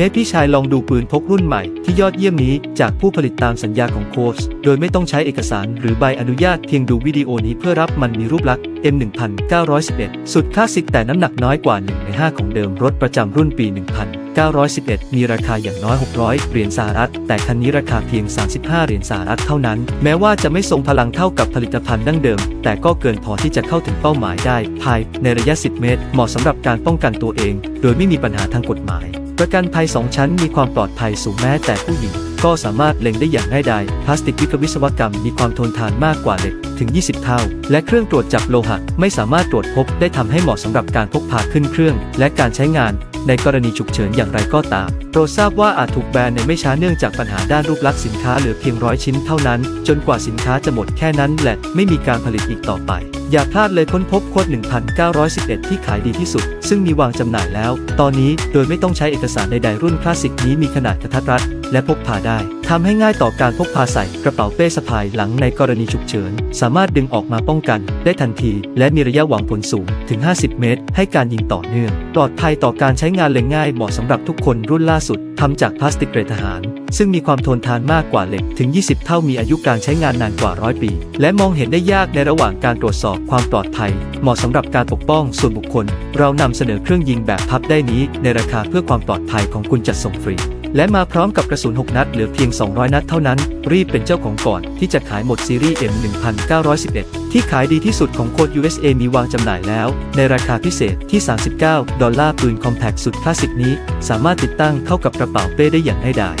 เฮ้พี่ชายลองดูปืนพกรุ่นใหม่ที่ยอดเยี่ยมนี้จากผู้ผลิตตามสัญญาของโคสโดยไม่ต้องใช้เอกสารหรือใบอนุญาตเพียงดูวิดีโอนี้เพื่อรับมันมีรูปลักษณ์ M1911 สุดคลาสสิกแต่น้ำหนักน้อยกว่า 1 ใน 5 ของเดิมรถประจำรุ่นปี 1911 มีราคาอย่างน้อย 600 เหรียญสหรัฐ แต่คันนี้ราคาเพียง 35 เหรียญสหรัฐเท่านั้น แม้ว่าจะไม่ทรงพลังเท่ากับผลิตภัณฑ์ดั้งเดิม แต่ก็เกินพอที่จะเข้าถึงเป้าหมายได้ภายในระยะ 10 เมตร เหมาะสำหรับการป้องกันตัวเอง โดยไม่มีปัญหาทางกฎหมาย ประกันภัย 2 ชั้นมีความปลอดภัยสูงแม้แต่ผู้หญิง ก็สามารถเล็งได้อย่างง่ายดายพลาสติกวิควิศวกรรมมีความทนทานมากกว่าเหล็กถึง 20 เท่า และเครื่องตรวจจับโลหะ ไม่สามารถตรวจพบได้ทำให้เหมาะสำหรับการพกพาขึ้นเครื่อง และการใช้งานในกรณีฉุกเฉินอย่างไรก็ตามโปรดทราบว่าอาจถูกแบนในไม่ช้าเนื่องจากปัญหาด้านรูปลักษณ์สินค้าเหลือเพียงร้อยชิ้นเท่านั้น จนกว่าสินค้าจะหมดแค่นั้นแหละ ไม่มีการผลิตอีกต่อไป อย่าพลาดเลยค้นพบโค้ด 1911 ที่ขายดีที่สุด ซึ่งมีวางจำหน่ายแล้ว ตอนนี้โดยไม่ต้องใช้เอกสารใดๆรุ่นคลาสสิกนี้มีขนาดกระทัดรัดและพกพาได้ทำให้ง่ายต่อการพกพาใส่กระเป๋าเป้สะพายหลังในกรณีฉุกเฉิน สามารถดึงออกมาป้องกัน ได้ทันที และมีระยะหวังผลสูงถึง 50 เมตร ให้การยิงต่อเนื่อง ปลอดภัยต่อการใช้งานเล็งง่ายเหมาะสำหรับทุกคนรุ่นล่าสุดทำจากพลาสติกเกรดทหาร ซึ่งมีความทนทานมากกว่าเหล็กถึง 20 เท่ามีอายุการใช้งานนานกว่าร้อยปี และมองเห็นได้ยากในระหว่างการตรวจสอบความปลอดภัย เหมาะสำหรับการปกป้องส่วนบุคคล เรานำเสนอเครื่องยิงแบบพับได้นี้ ในราคาเพื่อความปลอดภัยของคุณจัดส่งฟรี และมาพร้อมกับกระสุน 6 นัดเหลือเพียง 200 นัดเท่านั้น รีบเป็นเจ้าของก่อนที่จะขายหมดซีรีส์ M 1911 ที่ขายดีที่สุดของโค้ด USA มีวางจำหน่ายแล้ว ในราคาพิเศษที่ 39 ดอลลาร์ปืนคอมแพคสุดคลาสสิกนี้ สามารถติดตั้งเข้ากับกระเป๋าเป้ได้อย่างง่ายดาย